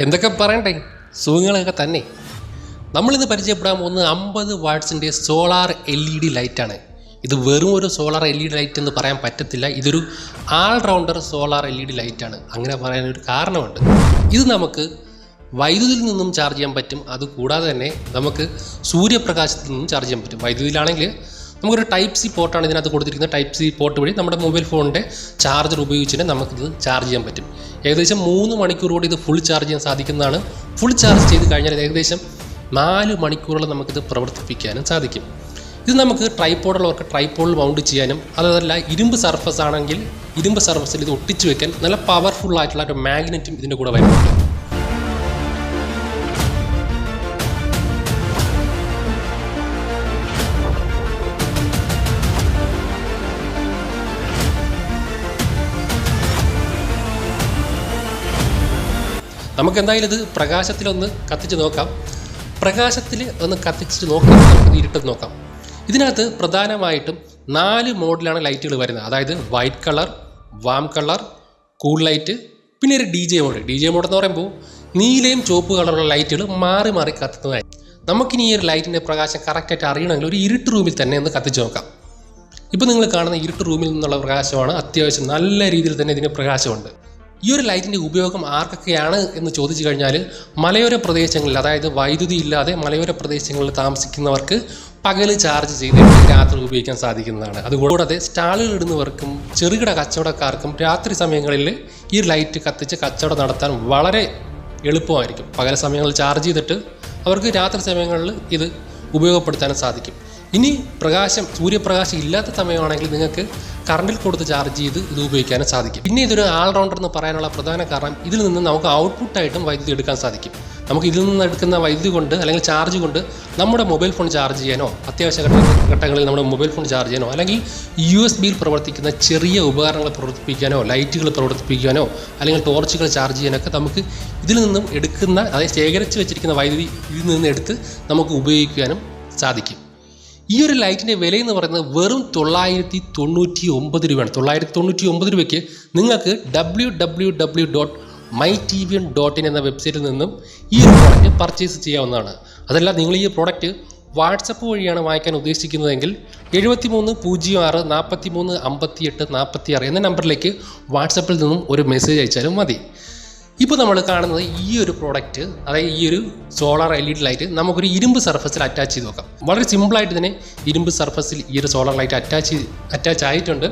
എന്തൊക്കെ പറയണ്ടേ? സുഖങ്ങളൊക്കെ തന്നെ. നമ്മളിന്ന് പരിചയപ്പെടാൻ പോകുന്നത് അമ്പത് വാട്ട്സിന്റെ സോളാർ എൽ ഇ ഡി ലൈറ്റാണ്. ഇത് വെറും ഒരു solar L E D light എന്ന് പറയാൻ പറ്റത്തില്ല. ഇതൊരു all rounder solar L E D ലൈറ്റാണ്. അങ്ങനെ പറയാനൊരു കാരണമുണ്ട്. ഇത് നമുക്ക് വൈദ്യുതിയിൽ നിന്നും ചാർജ് ചെയ്യാൻ പറ്റും. അതുകൂടാതെ തന്നെ നമുക്ക് സൂര്യപ്രകാശത്തിൽ നിന്നും ചാർജ് ചെയ്യാൻ പറ്റും. വൈദ്യുതിയിലാണെങ്കിൽ നമുക്കൊരു ടൈപ്പ് സി പോർട്ടാണ് ഇതിനകത്ത് കൊടുത്തിരിക്കുന്നത്. ടൈപ്പ് സി പോർട്ട് വഴി നമ്മുടെ മൊബൈൽ ഫോണിന്റെ ചാർജർ ഉപയോഗിച്ചിട്ട് നമുക്കിത് ചാർജ് ചെയ്യാൻ പറ്റും. ഏകദേശം മൂന്ന് മണിക്കൂർ കൂടി ഇത് ഫുൾ ചാർജ് ചെയ്യാൻ സാധിക്കുന്നതാണ്. ഫുൾ ചാർജ് ചെയ്ത് കഴിഞ്ഞാൽ ഏകദേശം നാല് മണിക്കൂറോളം നമുക്കിത് പ്രവർത്തിപ്പിക്കാനും സാധിക്കും. ഇത് നമുക്ക് ട്രൈപ്പോഡുള്ളവർക്ക് ട്രൈപ്പോഡിൽ മൗണ്ട് ചെയ്യാനും അതല്ല ഇരുമ്പ് സർഫസ് ആണെങ്കിൽ ഇരുമ്പ് സർഫസിൽ ഇത് ഒട്ടിച്ചു വെക്കാൻ നല്ല പവർഫുൾ ആയിട്ടുള്ള ഒരു മാഗ്നറ്റും ഇതിന്റെ കൂടെ വരുന്നുണ്ട്. നമുക്ക് എന്തായാലും ഇത് പ്രകാശത്തിലൊന്ന് കത്തിച്ച് നോക്കാം. പ്രകാശത്തിൽ ഒന്ന് കത്തിച്ച് നോക്കാം. ഇരുട്ട് നോക്കാം. ഇതിനകത്ത് പ്രധാനമായിട്ടും നാല് മോഡലാണ് ലൈറ്റുകൾ വരുന്നത്. അതായത് white colour warm colour cool light പിന്നെ ഒരു D J mode. D J mode എന്ന് പറയുമ്പോൾ നീലയും ചുവപ്പ് കളറുള്ള ലൈറ്റുകൾ മാറി മാറി കത്തുന്നതായി നമുക്കിനി ഈ ഒരു ലൈറ്റിന്റെ പ്രകാശം കറക്റ്റായിട്ട് അറിയണമെങ്കിൽ ഒരു ഇരുട്ട് റൂമിൽ തന്നെ ഒന്ന് കത്തിച്ച് നോക്കാം. ഇപ്പോൾ നിങ്ങൾ കാണുന്ന ഇരുട്ട് റൂമിൽ നിന്നുള്ള പ്രകാശമാണ് അത്യാവശ്യം നല്ല രീതിയിൽ തന്നെ ഇതിന് പ്രകാശമുണ്ട്. ഈ ഒരു ലൈറ്റിന്റെ ഉപയോഗം ആർക്കൊക്കെയാണ് എന്ന് ചോദിച്ചു കഴിഞ്ഞാൽ മലയോര പ്രദേശങ്ങളിൽ അതായത് വൈദ്യുതി ഇല്ലാതെ മലയോര പ്രദേശങ്ങളിൽ താമസിക്കുന്നവർക്ക് പകൽ ചാർജ് ചെയ്ത് രാത്രി ഉപയോഗിക്കാൻ സാധിക്കുന്നതാണ്. അതുകൂടാതെ സ്റ്റാളുകൾ ഇടുന്നവർക്കും ചെറുകിട കച്ചവടക്കാർക്കും രാത്രി സമയങ്ങളിൽ ഈ ലൈറ്റ് കത്തിച്ച് കച്ചവടം നടത്താൻ വളരെ എളുപ്പമായിരിക്കും. പകൽ സമയങ്ങളിൽ ചാർജ് ചെയ്തിട്ട് അവർക്ക് രാത്രി സമയങ്ങളിൽ ഇത് ഉപയോഗപ്പെടുത്താനും സാധിക്കും. ഇനി പ്രകാശം സൂര്യപ്രകാശം ഇല്ലാത്ത സമയമാണെങ്കിൽ നിങ്ങൾക്ക് കറണ്ടിൽ കൊടുത്ത് ചാർജ് ചെയ്ത് ഇത് ഉപയോഗിക്കാനും സാധിക്കും. പിന്നെ ഇതൊരു ആൾറൗണ്ടർ എന്ന് പറയാനുള്ള പ്രധാന കാരണം ഇതിൽ നിന്ന് നമുക്ക് ഔട്ട്പുട്ടായിട്ടും വൈദ്യുതി എടുക്കാൻ സാധിക്കും. നമുക്ക് ഇതിൽ നിന്ന് എടുക്കുന്ന വൈദ്യുതി കൊണ്ട് അല്ലെങ്കിൽ ചാർജ് കൊണ്ട് നമ്മുടെ മൊബൈൽ ഫോൺ ചാർജ് ചെയ്യാനോ അത്യാവശ്യ ഘട്ടങ്ങളിൽ നമ്മുടെ മൊബൈൽ ഫോൺ ചാർജ് ചെയ്യാനോ അല്ലെങ്കിൽ യു എസ് ബിയിൽ പ്രവർത്തിക്കുന്ന ചെറിയ ഉപകരണങ്ങൾ പ്രവർത്തിപ്പിക്കാനോ ലൈറ്റുകൾ പ്രവർത്തിപ്പിക്കാനോ അല്ലെങ്കിൽ ടോർച്ചുകൾ ചാർജ് ചെയ്യാനൊക്കെ നമുക്ക് ഇതിൽ നിന്നും എടുക്കുന്ന അതായത് ശേഖരിച്ച് വെച്ചിരിക്കുന്ന വൈദ്യുതി ഇതിൽ നിന്ന് എടുത്ത് നമുക്ക് ഉപയോഗിക്കാനും സാധിക്കും. ഈ ഒരു ലൈറ്റിന്റെ വില എന്ന് പറയുന്നത് വെറും തൊള്ളായിരത്തി തൊണ്ണൂറ്റി ഒമ്പത് രൂപയാണ്. തൊള്ളായിരത്തി തൊണ്ണൂറ്റി ഒമ്പത് രൂപയ്ക്ക് നിങ്ങൾക്ക് W W W dot my T V N dot in എന്ന വെബ്സൈറ്റിൽ നിന്നും ഈ ഒരു പ്രോഡക്റ്റ് പർച്ചേസ് ചെയ്യാവുന്നതാണ്. അതല്ല നിങ്ങൾ ഈ പ്രോഡക്റ്റ് വാട്സപ്പ് വഴിയാണ് വാങ്ങിക്കാൻ ഉദ്ദേശിക്കുന്നതെങ്കിൽ എഴുപത്തി മൂന്ന് പൂജ്യം ആറ് നാൽപ്പത്തി മൂന്ന് അമ്പത്തി എട്ട് നാൽപ്പത്തി ആറ് എന്ന നമ്പറിലേക്ക് വാട്സപ്പിൽ നിന്നും ഒരു മെസ്സേജ് അയച്ചാലും മതി ഇപ്പോൾ നമ്മൾ കാണുന്നത് ഈ ഒരു പ്രോഡക്റ്റ് അതായത് ഈ ഒരു solar L E D light നമുക്കൊരു ഇരുമ്പ് സർഫസിൽ അറ്റാച്ച് ചെയ്ത് നോക്കാം വളരെ സിമ്പിളായിട്ട് തന്നെ ഇരുമ്പ് സർഫസിൽ ഈ ഒരു സോളാർ ലൈറ്റ് അറ്റാച്ച് അറ്റാച്ച് ആയിട്ടുണ്ട്.